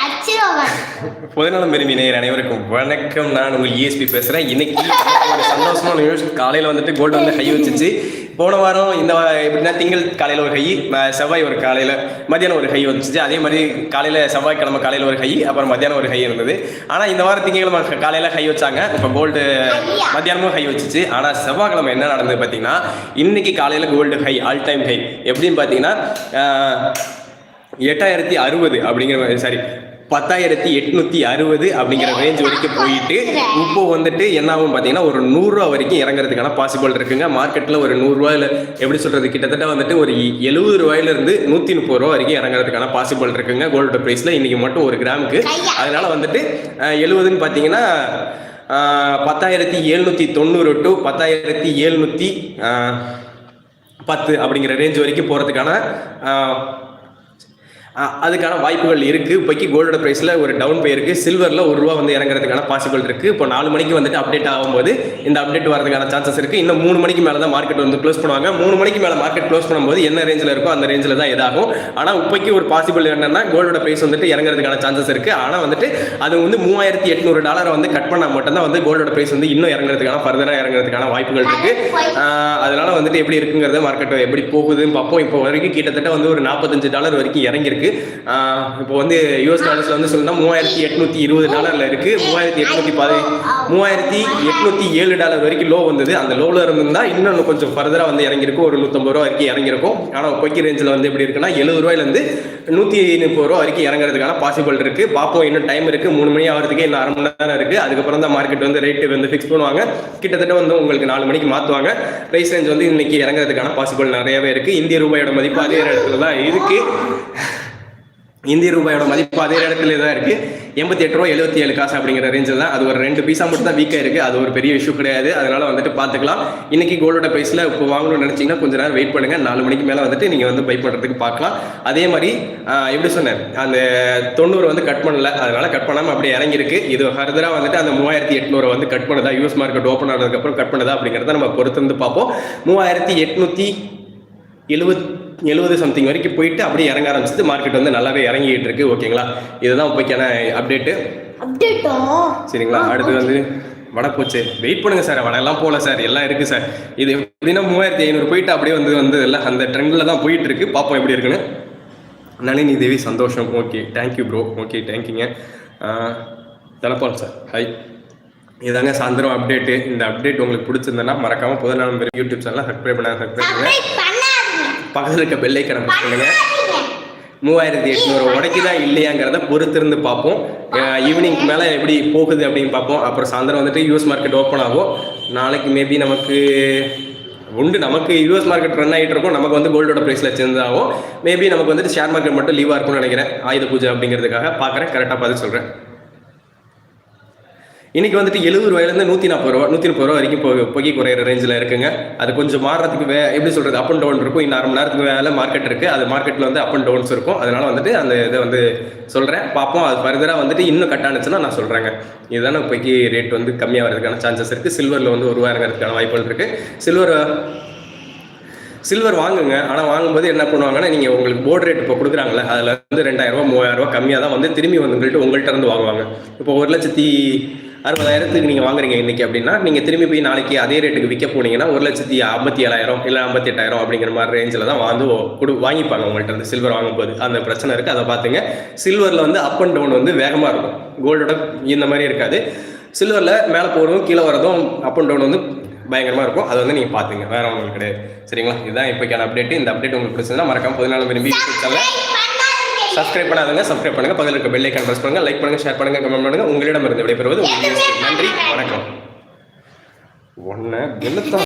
அச்சிரோவன் பொதுநலம் விரும்பி நேயர் அனைவருக்கும் வணக்கம். நான் உங்கள் இஎஸ்பி பேசுகிறேன் இன்னைக்கு ஒரு சந்தோஷமான நியூஸ் காலையில் வந்துட்டு கோல்டு வந்து ஹை வச்சுச்சு. போன வாரம் இந்த எப்படின்னா திங்கள் காலையில் ஒரு ஹை செவ்வாய் ஒரு காலையில் மத்தியானம் ஒரு ஹை வந்துச்சு. அதே மாதிரி காலையில் செவ்வாய்க்கிழமை காலையில் ஒரு ஹை அப்புறம் மத்தியானம் ஒரு ஹை இருந்தது. ஆனால் இந்த வாரம் திங்கக்கிழமை காலையில் ஹை வச்சாங்க. இப்போ கோல்டு மத்தியானமும் ஹை வச்சுச்சு. ஆனால் செவ்வாய்க்கிழமை என்ன நடந்தது பார்த்தீங்கன்னா இன்னைக்கு காலையில் gold high all time high எப்படின்னு பார்த்தீங்கன்னா எட்டாயிரத்தி அறுபது அப்படிங்கிற சாரி பத்தாயிரத்தி எட்நூத்தி அறுபது அப்படிங்கிற ரேஞ்ச் வரைக்கும் போயிட்டு இப்போ வந்துட்டு என்ன ஆகும் பார்த்தீங்கன்னா ஒரு நூறுரூவா வரைக்கும் இறங்குறதுக்கான பாசிபிள் இருக்குங்க. மார்க்கெட்டில் ஒரு நூறுரூவாயில் எப்படி சொல்கிறது கிட்டத்தட்ட வந்துட்டு ஒரு எழுபது ரூபாயிலிருந்து நூற்றி முப்பது ரூபா வரைக்கும் இறங்குறதுக்கான பாசிபிள் இருக்குங்க. கோல்டு ப்ரைஸில் இன்றைக்கி மட்டும் ஒரு கிராமுக்கு. அதனால வந்துட்டு எழுபதுன்னு பார்த்தீங்கன்னா பத்தாயிரத்தி எழுநூற்றி தொண்ணூறு டு பத்தாயிரத்தி எழுநூற்றி பத்து அப்படிங்கிற ரேஞ்ச் வரைக்கும் போகிறதுக்கான அதுக்கான வாய்ப்புகள் இருக்குது இப்போக்கி கோல்டோட ப்ரைஸில் ஒரு டவுன் போயிருக்கு சில்வரில் ஒரு ரூபா வந்து இறங்குறதுக்கான பாசிபிள் இருக்குது இப்போ நாலு மணிக்கு வந்துட்டு அப்டேட் ஆகும்போது இந்த அப்டேட் வரதுக்கான சான்சஸ் இருக்குது இன்னும் மூணு மணிக்கு மேலே தான் மார்க்கெட் வந்து க்ளோஸ் பண்ணுவாங்க. மூணு மணிக்கு மேலே மார்க்கெட் க்ளோஸ் பண்ணும்போது என்ன ரேஞ்சில் இருக்கோ அந்த ரேஞ்சில் தான் இதாகும். ஆனால் இப்போக்கி ஒரு பாசிபிள் என்னன்னா கோல்டோட ப்ரைஸ் வந்துட்டு இறங்குறதுக்கான சான்சஸ் இருக்குது ஆனால் வந்துட்டு அது வந்து மூவாயிரத்தி எட்நூறு டாலரை வந்து கட் பண்ணால் மட்டும்தான் வந்து கோல்டோட ப்ரைஸ் வந்து இன்னும் இறங்குறதுக்கான ஃபர்தராக இறங்குறதுக்கான வாய்ப்புகள் இருக்குது அதனால் அதனால வந்துட்டு எப்படி இருக்குங்கிறத மார்க்கெட் எப்படி போகுதுன்னு பார்ப்போம். இப்போ வரைக்கும் கிட்டத்தட்ட வந்து ஒரு நாற்பத்தஞ்சு டாலர் வரைக்கும் இறங்கியிருக்கு. ஆஹ் இப்போ வந்து யூஎஸ் டாலர்ஸ்ல வந்து சொல்லணும்னா மூவாயிரத்தி எட்நூத்தி இருபது டாலர்ல இருக்கு. மூவாயிரத்தி எட்நூத்தி பதி மூவாயிரத்தி எட்நூத்தி ஏழு டாலர் வரைக்கும் லோ வந்தது. அந்த லோவில் இருந்திருந்தா இன்னும் கொஞ்சம் ஃபர்தராக வந்து இறங்கியிருக்கும். ஒரு நூற்றம்பது ரூபா வரைக்கும் இறங்கியிருக்கும். ஆனால் பொக்கி ரேஞ்சில் வந்து எப்படி இருக்குன்னா எழுபது ரூபாயிலேருந்து நூற்றி முப்பது ரூபா வரைக்கும் இறங்குறதுக்கான பாசிபிள் இருக்கு. பார்ப்போம் இன்னும் டைம் இருக்கு. மூணு மணி ஆகிறதுக்கு இன்னும் அரை மணி நேரம் இருக்கு. அதுக்கப்புறம் தான் மார்க்கெட் வந்து ரேட்டு வந்து ஃபிக்ஸ் பண்ணுவாங்க. கிட்டத்தட்ட வந்து உங்களுக்கு நாலு மணிக்கு மாற்றுவாங்க ப்ரைஸ் ரேஞ்ச் வந்து இன்னைக்கு இறங்குறதுக்கான பாசிபிள் நிறையவே இருக்கு. இந்திய ரூபாயோட மதிப்பு அதே இடத்துல தான் இருக்கு. இந்திய ரூபாயோட மதிப்பு அதே இடத்துல தான் இருக்கு. எண்பத்தி எட்டு ரூபா எழுபத்தி ஏழு காசு அப்படிங்கிற ரேஞ்சில் தான். அது ஒரு ரெண்டு பீஸா மட்டும் தான் வீக்காக இருக்கு. அது ஒரு பெரிய இஷ்யூ கிடையாது. அதனால வந்துட்டு பார்த்துக்கலாம் இன்னைக்கு கோல்டோட பிரைஸ்ல இப்போ வாங்கணும்னு நினைச்சீங்கன்னா கொஞ்ச நேரம் வெயிட் பண்ணுங்க. நாலு மணிக்கு மேலே வந்துட்டு நீங்கள் வந்து பை பண்ணுறதுக்கு பார்க்கலாம் அதே மாதிரி எப்படி சொன்னேன்? அந்த தொண்ணூறு வந்து கட் பண்ணல. அதனால கட் பண்ணாமல் அப்படியே இறங்கிருக்கு இது ஃபர்தராக வந்துட்டு அந்த மூவாயிரத்தி எட்நூறு வந்து கட் பண்ணுதா யூஎஸ் மார்க்கெட் ஓப்பன் ஆனதுக்கப்புறம் கட் பண்ணுதா அப்படிங்கிறத நம்ம பொறுத்திருந்து பார்ப்போம். மூவாயிரத்தி எட்நூற்றி எழுபத்தி எழுபது சம்திங் வரைக்கும் போயிட்டு அப்படியே இறங்க ஆரம்பிச்சது. மார்க்கெட் வந்து நல்லாவே இறங்கிட்டு இருக்கு. ஓகேங்களா இதுதான் இப்போக்கான அப்டேட்டு அப்டேட்டோ சரிங்களா? அடுத்து வந்து வடை போச்சு வெயிட் பண்ணுங்க சார் வடையெல்லாம் போகல சார் எல்லாம் இருக்கு சார் இது எப்படின்னா மூவாயிரத்தி ஐநூறு போயிட்டு அப்படியே வந்து வந்து இல்லை அந்த ட்ரெண்டில் தான் போயிட்டு இருக்கு. பார்ப்போம் எப்படி இருக்குன்னு. நளினி தேவி சந்தோஷம். ஓகே தேங்க்யூ ப்ரோ ஓகே தேங்க்யூங்க தனப்பால் சார் ஹாய் இதாங்க சாயந்தரம் அப்டேட்டு இந்த அப்டேட் உங்களுக்கு பிடிச்சிருந்தனா மறக்காம புது நாள் யூடியூப் சேனல் சப்ஸ்கிரைப் பண்ண சப்ஸ்கிரைப் பண்ணுங்க. சப்ஸ்கிரைப் பண்ணாதீங்க பக்கத்தில் இருக்க பெல் ஐக்கனை ப்ரெஸ் மூவாயிரத்தி எட்நூறு உடைக்குதா இல்லையாங்கிறத பொறுத்திருந்து பார்ப்போம். ஈவினிங் மேலே எப்படி போகுது அப்படின்னு பார்ப்போம். அப்புறம் சாயந்தரம் வந்துட்டு யூஎஸ் மார்க்கெட் ஓப்பன் ஆகும். நாளைக்கு மேபி நமக்கு உண்டு. நமக்கு யூஎஸ் மார்க்கெட் ரன் ஆகிட்டு இருக்கும். நமக்கு வந்து கோல்டோட ப்ரைஸில் சேஞ்ச் ஆகும். மேபி நமக்கு வந்துட்டு ஷேர் மார்க்கெட் மட்டும் லீவாக இருக்கும்னு நினைக்கிறேன். ஆயுத பூஜை அப்படிங்கிறதுக்காக பார்க்குறேன். கரெக்டாக பார்த்து சொல்கிறேன் இன்னைக்கு வந்துட்டு எழுபது ரூபாயிலேருந்து நூற்றி நாற்பது ரூபா நூற்றி முப்பது ரூபா வரைக்கும் போக புகை குறையிற ரேஞ்சில் இருக்குங்க. அது கொஞ்சம் மாறுறதுக்கு வே எப்படி சொல்கிறது அப் அண்ட் டவுன் இருக்கும். இன்னும் அரை மணி நேரத்துக்கு மேலே மார்க்கெட் இருக்குது அது மார்க்கெட்டில் வந்து அப் அண்ட் டவுன்ஸ் இருக்கும். அதனால் வந்துட்டு அந்த இதை வந்து சொல்கிறேன் பார்ப்போம். அது ஃபர்தராக வந்துட்டு இன்னும் கட் நான் சொல்கிறேங்க இதுதானே இப்போக்கி ரேட் வந்து கம்மியாக வரதுக்கான சான்சஸ் இருக்குது சில்வரில் வந்து ஒரு ரூபா இறங்குறதுக்கான வாய்ப்புகள் இருக்குது சில்வர் சில்வர் வாங்குங்க. ஆனால் வாங்கும்போது என்ன பண்ணுவாங்கன்னா நீங்கள் உங்களுக்கு போர்டு ரேட் இப்போ கொடுக்குறாங்களே அதில் வந்து ரெண்டாயிரம் ரூபா மூவாயிரம் ரூபா கம்மியாக தான் வந்து திரும்பி வந்து உங்கள்கிட்ட உங்கள்கிட்ட இருந்து வாங்குவாங்க. இப்போ ஒரு லட்சத்தி அறுபதாயிரத்துக்கு நீங்கள் வாங்குறீங்க இன்னைக்கு அப்படின்னா நீங்கள் திரும்பி போய் நாளைக்கு அதே ரேட்டுக்கு விற்க போனீங்கன்னா ஒரு லட்சத்தி ஐம்பத்தி ஏழாயிரம் இல்லை ஐம்பத்தி எட்டாயிரம் அப்படிங்கிற மாதிரி ரேஞ்சில் தான் வந்து கொடு வாங்கிப்பாங்க உங்கள்கிட்ட இருந்து சில்வர் வாங்கும்போது. அந்த பிரச்சனை இருக்குது அதை பார்த்துங்க. சில்வரில் வந்து அப் அண்ட் டவுன் வந்து வேகமாக இருக்கும். கோல்டோட இந்த மாதிரி இருக்காது. சில்வரில் மேலே போகிறதும் கீழே வரதும் அப் அண்ட் டவுன் வந்து பயங்கரமாக இருக்கும். அதை வந்து நீங்கள் பார்த்துங்க. வேற உங்களுக்கு கிடையாது. சரிங்களா? இதுதான் இப்போக்கான அப்டேட் இந்த அப்டேட் உங்களுக்கு பிடிச்சதுன்னா மறக்காம பதினாலு விரும்பி சேனலை சப்ஸ்கிரைப் பண்ணாதவங்க சப்ஸ்கிரைப் பண்ணுங்க. பக்கத்தில் இருக்க பெல் ஐக்கான் ப்ரெஸ் பண்ணுங்க லைக் பண்ணுங்க ஷேர் பண்ணுங்க கமெண்ட் பண்ணுங்க. உங்களிடம் இருந்து விடைபெறுவது உங்கள் நன்றி. வணக்கம். ஒன்று வெள்ளத்தான்